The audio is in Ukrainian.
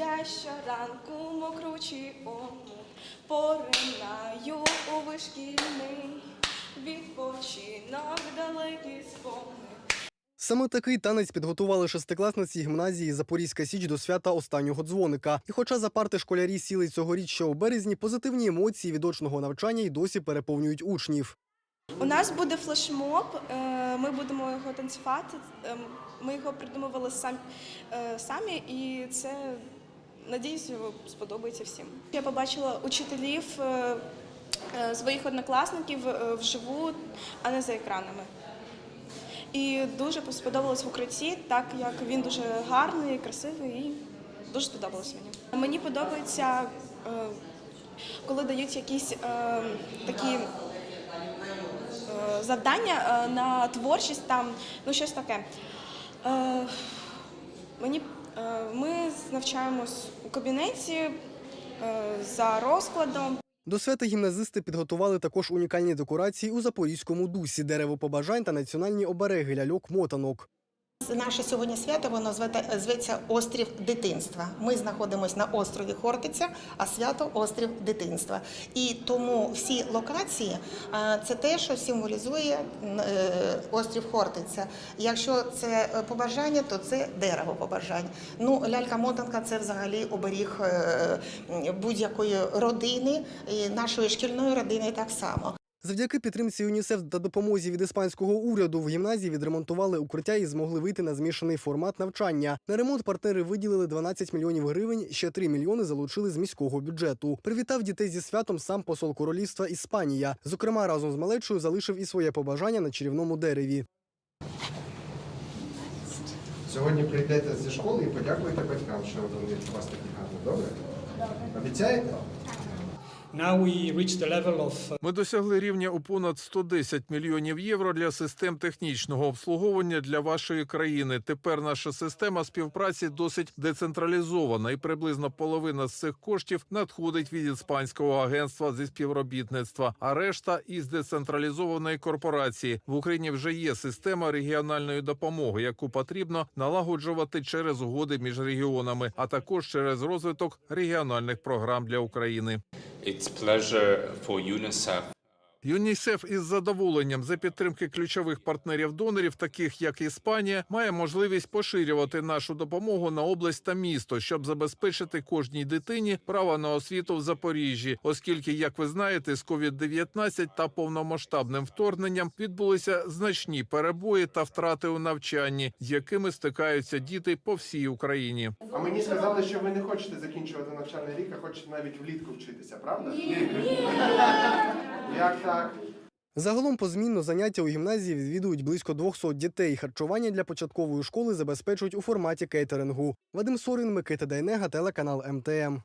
Я щоранку мокручий омут поринаю у вишкільний відпочинок далекий спомин. Саме такий танець підготували шестикласниці гімназії Запорізька Січ до свята останнього дзвоника. І хоча за парти школярі сіли цьогоріч ще у березні, позитивні емоції від очного навчання й досі переповнюють учнів. У нас буде флешмоб, е, ми будемо його танцювати. Ем, Ми його придумували самі, самі і це, надіюсь, сподобається всім. Я побачила учителів е, е, своїх однокласників е, вживу, а не за екранами. І дуже сподобалось в укритті, так як він дуже гарний, красивий і дуже сподобалось мені. Мені подобається, коли дають якісь такі завдання на творчість, там ну щось таке. Мені ми навчаємось у кабінеті е, за розкладом. До свята гімназисти підготували також унікальні декорації у запорізькому дусі, дерево побажань та національні обереги ляльок мотанок. Наше сьогодні свято воно зветься Острів дитинства. Ми знаходимося на острові Хортиця, а свято острів дитинства. І тому всі локації це те, що символізує е, острів Хортиця. Якщо це побажання, то це дерево побажань. Ну, лялька-мотанка це взагалі оберіг е, будь-якої родини, і нашої шкільної родини так само. Завдяки підтримці ЮНІСЕФ та допомозі від іспанського уряду в гімназії відремонтували укриття і змогли вийти на змішаний формат навчання. На ремонт партнери виділили 12 мільйонів гривень. Ще 3 мільйони залучили з міського бюджету. Привітав дітей зі святом сам посол королівства Іспанія. Зокрема, разом з малечою залишив і своє побажання на чарівному дереві. Сьогодні прийдете зі школи і подякуєте батькам, що вони у вас такі гарні. Добре? Обіцяєте? Now Ми досягли рівня у понад 110 мільйонів євро для систем технічного обслуговування для вашої країни. Тепер наша система співпраці досить децентралізована, і приблизно половина з цих коштів надходить від іспанського агентства зі співробітництва, а решта із децентралізованої корпорації. В Україні вже є система регіональної допомоги, яку потрібно налагоджувати через угоди між регіонами, а також через розвиток регіональних програм для України. It's pleasure for UNICEF ЮНІСЕФ із задоволенням за підтримки ключових партнерів-донорів, таких як Іспанія, має можливість поширювати нашу допомогу на область та місто, щоб забезпечити кожній дитині право на освіту в Запоріжжі, оскільки, як ви знаєте, з COVID-19 та повномасштабним вторгненням відбулися значні перебої та втрати у навчанні, з якими стикаються діти по всій Україні. А мені сказали, що ви не хочете закінчувати навчальний рік, а хочете навіть влітку вчитися, правда? Ні. Як так? Загалом позмінно заняття у гімназії відвідують близько 200 дітей. Харчування для початкової школи забезпечують у форматі кейтерингу. Вадим Сорін, Микита Дайнега, телеканал МТМ.